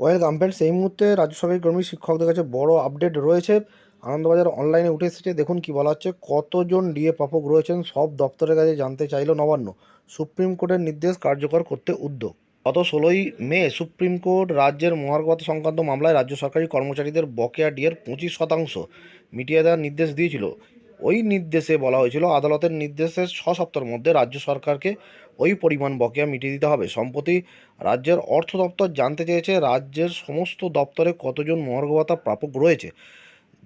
Welcome friends এই মুহূর্তে রাজ্য সরকারি কর্মী, শিক্ষকদের কাছে বড় আপডেট রয়েছে। আনন্দবাজার অনলাইনে উঠে এসেছে। দেখুন কি বলা হচ্ছে, কতজন ডিএ প্রাপক রয়েছেন, সব দপ্তরের কাছে জানতে চাইলো নবান্ন। সুপ্রিম কোর্টের নির্দেশ কার্যকর করতে উদ্যোগ। গত ষোলোই মে সুপ্রিম কোর্ট রাজ্যের মহার্গত সংক্রান্ত মামলায় রাজ্য সরকারি কর্মচারীদের বকেয়া ডিএর পঁচিশ শতাংশ মিটিয়ে দেওয়ার নির্দেশ দিয়েছিল। ওই নির্দেশে বলা হয়েছিল, আদালতের নির্দেশের ছ সপ্তাহের মধ্যে রাজ্য সরকারকে ওই পরিমাণ বকেয়া মিটিয়ে দিতে হবে। সম্প্রতি রাজ্যের অর্থ দপ্তর জানতে চেয়েছে, রাজ্যের সমস্ত দপ্তরে কতজন মহার্ঘভাতা প্রাপক রয়েছে।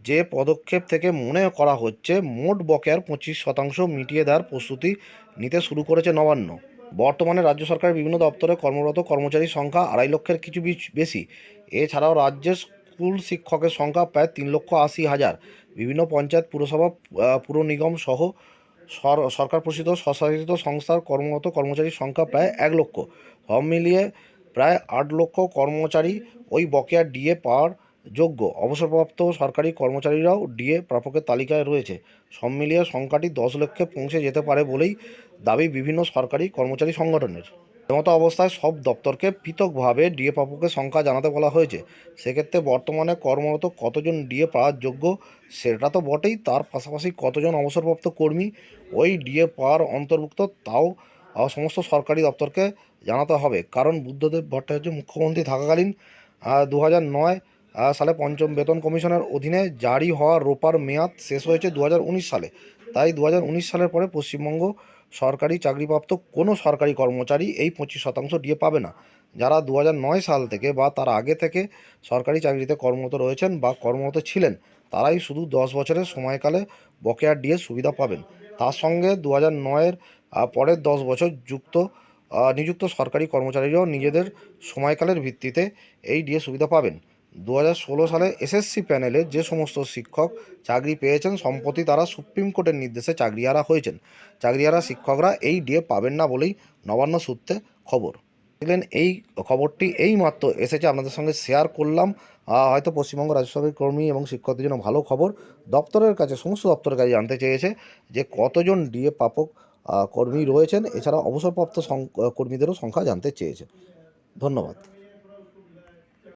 যে পদক্ষেপ থেকে মনে করা হচ্ছে, মোট বকেয়ার পঁচিশ শতাংশ মিটিয়ে দেওয়ার প্রস্তুতি নিতে শুরু করেছে নবান্ন। বর্তমানে রাজ্য সরকারের বিভিন্ন দপ্তরে কর্মরত কর্মচারীর সংখ্যা আড়াই লক্ষের কিছু বিশ- বেশি। এছাড়াও রাজ্যের স্কুল শিক্ষকের সংখ্যা প্রায় তিন লক্ষ আশি হাজার। বিভিন্ন পঞ্চায়েত, পুরসভা পুর নিগম সহ সরকার প্রসিদ্ধ স্বশাসিত সংস্থার কর্মরত কর্মচারীর সংখ্যা প্রায় এক লক্ষ। সব মিলিয়ে প্রায় আট লক্ষ কর্মচারী ওই বকেয়া ডিএ পাওয়ার যোগ্য। অবসরপ্রাপ্ত সরকারি কর্মচারীরাও ডিএ প্রাপকের তালিকায় রয়েছে। সব মিলিয়ে সংখ্যাটি দশ লক্ষে পৌঁছে যেতে পারে বলেই দাবি বিভিন্ন সরকারি কর্মচারী সংগঠনের। এমতো অবস্থায় সব দপ্তরকে পৃথকভাবে ডিএ প্রাপকের সংখ্যা জানাতে বলা হয়েছে। সেক্ষেত্রে বর্তমানে কর্মরত কতজন ডিএ পাওয়ার যোগ্য সেটা তো বটেই। তার পাশাপাশি কতজন অবসরপ্রাপ্ত কর্মী ওই ডিএ পাওয়ার অন্তর্ভুক্ত তাও সমস্ত সরকারি দপ্তরকে জানাতে হবে। কারণ বুদ্ধদেব ভট্টাচার্য মুখ্যমন্ত্রী থাকাকালীন দু হাজার নয় সালে পঞ্চম বেতন কমিশনের অধীনে জারি হওয়া রোপার মেয়াদ শেষ হয়েছে দু হাজার উনিশ সালে। তাই দু হাজার উনিশ সালের পরে পশ্চিমবঙ্গ সরকারি চাকরিপ্রাপ্ত কোনো সরকারি কর্মচারী এই পঁচিশ শতাংশ ডিএ পাবে না। যারা দু হাজার নয় সাল থেকে বা তার আগে থেকে সরকারি চাকরিতে কর্মরত রয়েছেন বা কর্মরত ছিলেন, তারাই শুধু দশ বছরের সময়কালে বকেয়া ডিএ সুবিধা পাবেন। তার সঙ্গে দু হাজার নয়ের পরের দশ বছর যুক্ত নিযুক্ত সরকারি কর্মচারীরাও নিজেদের সময়কালের ভিত্তিতে এই ডিএ সুবিধা পাবেন। দু হাজার ষোলো সালে এসএসসি প্যানেলে যে সমস্ত শিক্ষক চাকরি পেয়েছেন, সম্প্রতি তারা সুপ্রিম কোর্টের নির্দেশে চাকরিহারা হয়েছেন। চাকরিহারা শিক্ষকরা এই ডিএ পাবেন না বলেই নবান্ন সূত্রে খবর। দেখলেন, এই খবরটি এই মাত্র এসেছে। আপনাদের সঙ্গে শেয়ার করলাম। হয়তো পশ্চিমবঙ্গ রাজ্য কর্মী এবং শিক্ষকদের জন্য ভালো খবর। দপ্তরের কাছে, সমস্ত দপ্তরের কাছে জানতে চেয়েছে যে কতজন ডিএ প্রাপক কর্মী রয়েছেন। এছাড়া অবসরপ্রাপ্ত কর্মীদেরও সংখ্যা জানতে চেয়েছে। ধন্যবাদ।